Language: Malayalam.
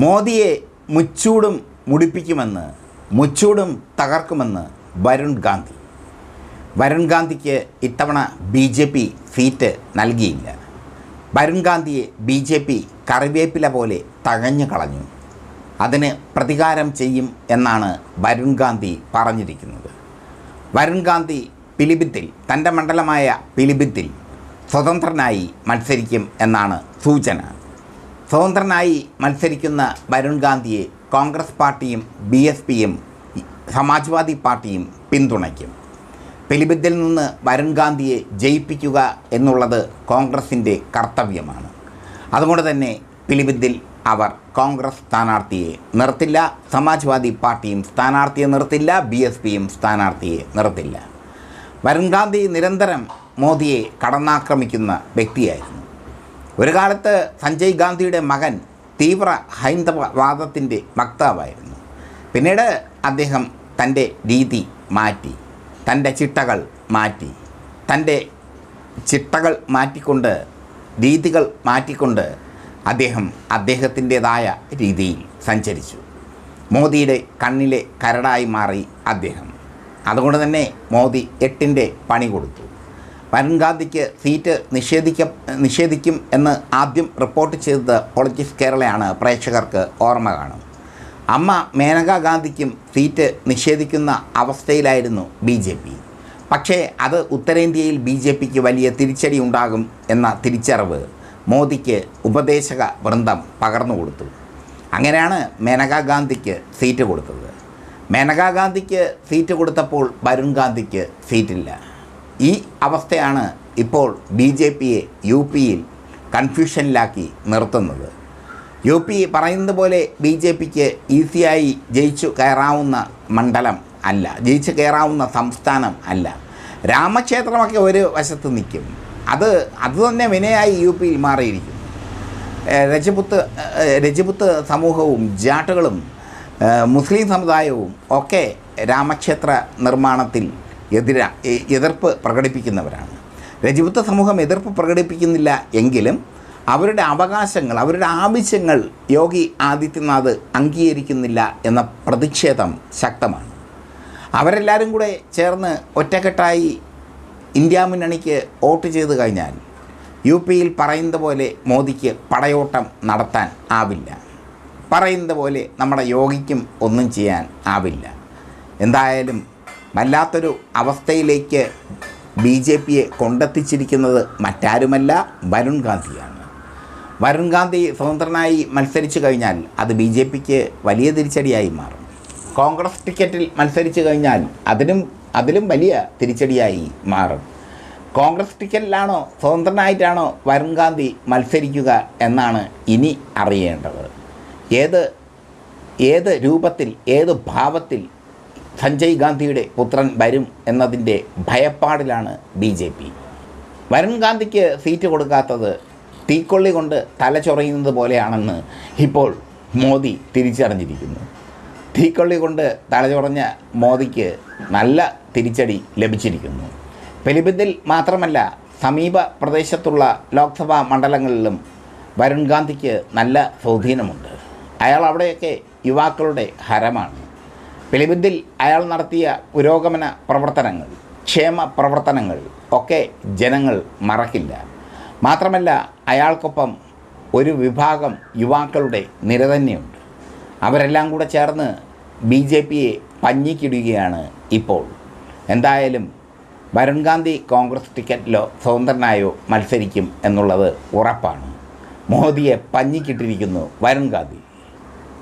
മോദിയെ മുച്ചൂടും മുടിപ്പിക്കുമെന്ന് മുച്ചൂടും തകർക്കുമെന്ന് വരുൺ ഗാന്ധി. വരുൺ ഗാന്ധിക്ക് ഇത്തവണ ബി ജെ പി സീറ്റ് നൽകിയില്ല. വരുൺ ഗാന്ധിയെ ബി ജെ പി കറിവേപ്പില പോലെ തകഞ്ഞു കളഞ്ഞു. അതിന് പ്രതികാരം ചെയ്യും എന്നാണ് വരുൺ ഗാന്ധി പറഞ്ഞിരിക്കുന്നത്. വരുൺ ഗാന്ധി പിലിഭിത്തിൽ തന്റെ മണ്ഡലമായ പിലിഭിത്തിൽ സ്വതന്ത്രനായി മത്സരിക്കും എന്നാണ് സൂചന. സ്വതന്ത്രനായി മത്സരിക്കുന്ന വരുൺ ഗാന്ധിയെ കോൺഗ്രസ് പാർട്ടിയും ബി എസ് പിയും സമാജ്വാദി പാർട്ടിയും പിന്തുണയ്ക്കും. പിലിബിദ്ദിൽ നിന്ന് വരുൺ ഗാന്ധിയെ ജയിപ്പിക്കുക എന്നുള്ളത് കോൺഗ്രസിന്റെ കർത്തവ്യമാണ്. അതുകൊണ്ട് തന്നെ പിലിബിദ്ദിൽ അവർ കോൺഗ്രസ് സ്ഥാനാർത്ഥിയെ നിർത്തില്ല സമാജ്വാദി പാർട്ടിയും സ്ഥാനാർത്ഥിയെ നിർത്തില്ല ബി എസ് പിയും സ്ഥാനാർത്ഥിയെ നിർത്തില്ല. വരുൺ ഗാന്ധി നിരന്തരം മോദിയെ കടന്നാക്രമിക്കുന്ന വ്യക്തിയായിരുന്നു. ഒരു കാലത്ത് സഞ്ജയ് ഗാന്ധിയുടെ മകൻ തീവ്ര ഹൈന്ദവവാദത്തിന്റെ വക്താവായിരുന്നു. പിന്നീട് അദ്ദേഹം തന്റെ രീതി മാറ്റി തന്റെ ചിട്ടകൾ മാറ്റി തന്റെ ചിട്ടകൾ മാറ്റിക്കൊണ്ട് രീതികൾ മാറ്റിക്കൊണ്ട് അദ്ദേഹം അദ്ദേഹത്തിന്റെതായ രീതിയിൽ സഞ്ചരിച്ചു. മോദിയുടെ കണ്ണിലെ കരടായി മാറി അദ്ദേഹം. അതുകൊണ്ട് തന്നെ മോദി എട്ടിന്റെ പണി കൊടുത്തു. വരുൺ ഗാന്ധിക്ക് സീറ്റ് നിഷേധിക്ക നിഷേധിക്കും എന്ന് ആദ്യം റിപ്പോർട്ട് ചെയ്തത് പൊളിറ്റിക്സ് കേരളയാണ്. പ്രേക്ഷകർക്ക് ഓർമ്മ കാണും. അമ്മ മേനകാ ഗാന്ധിക്കും സീറ്റ് നിഷേധിക്കുന്ന അവസ്ഥയിലായിരുന്നു ബി ജെ പി. പക്ഷേ അത് ഉത്തരേന്ത്യയിൽ ബി ജെ പിക്ക് വലിയ തിരിച്ചടി ഉണ്ടാകും എന്ന തിരിച്ചറിവ് മോദിക്ക് ഉപദേശക വൃന്ദം പകർന്നു കൊടുത്തു. അങ്ങനെയാണ് മേനകാ ഗാന്ധിക്ക് സീറ്റ് കൊടുത്തത്. മേനകാ ഗാന്ധിക്ക് സീറ്റ് കൊടുത്തപ്പോൾ വരുൺ ഗാന്ധിക്ക് സീറ്റില്ല. ഈ അവസ്ഥയാണ് ഇപ്പോൾ ബി ജെ പിയെ യു പിയിൽ കൺഫ്യൂഷനിലാക്കി നിർത്തുന്നത്. യു പി പറയുന്നത് പോലെ ബി ജെ പിക്ക് ഈസിയായി ജയിച്ചു കയറാവുന്ന മണ്ഡലം അല്ല ജയിച്ചു കയറാവുന്ന സംസ്ഥാനം അല്ല. രാമക്ഷേത്രമൊക്കെ ഒരു വശത്ത് നിൽക്കും. അത് അത് തന്നെ വിനയായി യു പിയിൽ മാറിയിരിക്കും. രജപുത്ത് രജപുത്ത് സമൂഹവും ജാട്ടുകളും മുസ്ലിം സമുദായവും ഒക്കെ രാമക്ഷേത്ര നിർമ്മാണത്തിൽ എതിര എതിർപ്പ് പ്രകടിപ്പിക്കുന്നവരാണ്. രജപുത്ത് സമൂഹം എതിർപ്പ് പ്രകടിപ്പിക്കുന്നില്ല എങ്കിലും അവരുടെ അവകാശങ്ങൾ അവരുടെ ആവശ്യങ്ങൾ യോഗി ആദിത്യനാഥ് അംഗീകരിക്കുന്നില്ല എന്ന പ്രതിഷേധം ശക്തമാണ്. അവരെല്ലാവരും കൂടെ ചേർന്ന് ഒറ്റക്കെട്ടായി ഇന്ത്യ മുന്നണിക്ക് വോട്ട് ചെയ്തു കഴിഞ്ഞാൽ യു പിയിൽ പറയുന്ന പോലെ മോദിക്ക് പടയോട്ടം നടത്താൻ ആവില്ല. പറയുന്ന പോലെ നമ്മുടെ യോഗിക്കും ഒന്നും ചെയ്യാൻ ആവില്ല. എന്തായാലും വല്ലാത്തൊരു അവസ്ഥയിലേക്ക് ബി ജെ പിയെ കൊണ്ടെത്തിച്ചിരിക്കുന്നത് മറ്റാരുമല്ല വരുൺ ഗാന്ധിയാണ്. വരുൺ ഗാന്ധി സ്വതന്ത്രനായി മത്സരിച്ചു കഴിഞ്ഞാൽ അത് ബി ജെ പിക്ക് വലിയ തിരിച്ചടിയായി മാറും. കോൺഗ്രസ് ടിക്കറ്റിൽ മത്സരിച്ചു കഴിഞ്ഞാൽ അതിനും അതിലും വലിയ തിരിച്ചടിയായി മാറും. കോൺഗ്രസ് ടിക്കറ്റിലാണോ സ്വതന്ത്രനായിട്ടാണോ വരുൺ ഗാന്ധി മത്സരിക്കുക എന്നാണ് ഇനി അറിയേണ്ടത്. ഏത് ഏത് രൂപത്തിൽ ഏത് ഭാവത്തിൽ സഞ്ജയ് ഗാന്ധിയുടെ പുത്രൻ വരും എന്നതിന്റെ ഭയപ്പാടിലാണ് ബി ജെ പി. വരുൺ ഗാന്ധിക്ക് സീറ്റ് കൊടുക്കാത്തത് തീക്കൊള്ളി കൊണ്ട് തല ചൊറയുന്നത് പോലെയാണെന്ന് ഇപ്പോൾ മോദി തിരിച്ചറിഞ്ഞിരിക്കുന്നു. തീക്കൊള്ളി കൊണ്ട് തലചൊറഞ്ഞ മോദിക്ക് നല്ല തിരിച്ചടി ലഭിച്ചിരിക്കുന്നു. പെലിബിദിൽ മാത്രമല്ല സമീപ പ്രദേശത്തുള്ള ലോക്സഭാ മണ്ഡലങ്ങളിലും വരുൺ ഗാന്ധിക്ക് നല്ല സ്വാധീനമുണ്ട്. അയാൾ അവിടെയൊക്കെ യുവാക്കളുടെ ഹരമാണ്. പിലിബിദിൽ അയാൾ നടത്തിയ പുരോഗമന പ്രവർത്തനങ്ങൾ ക്ഷേമ പ്രവർത്തനങ്ങൾ ഒക്കെ ജനങ്ങൾ മറക്കില്ല. മാത്രമല്ല അയാൾക്കൊപ്പം ഒരു വിഭാഗം യുവാക്കളുടെ നിര തന്നെയുണ്ട് അവരെല്ലാം കൂടെ ചേർന്ന് ബി ജെ പിയെ പഞ്ഞിക്കിടുകയാണ് ഇപ്പോൾ. എന്തായാലും വരുൺ ഗാന്ധി കോൺഗ്രസ് ടിക്കറ്റിലോ സ്വതന്ത്രനായോ മത്സരിക്കും എന്നുള്ളത് ഉറപ്പാണ്. മോദിയെ പഞ്ഞിക്കിട്ടിരിക്കുന്നു വരുൺ ഗാന്ധി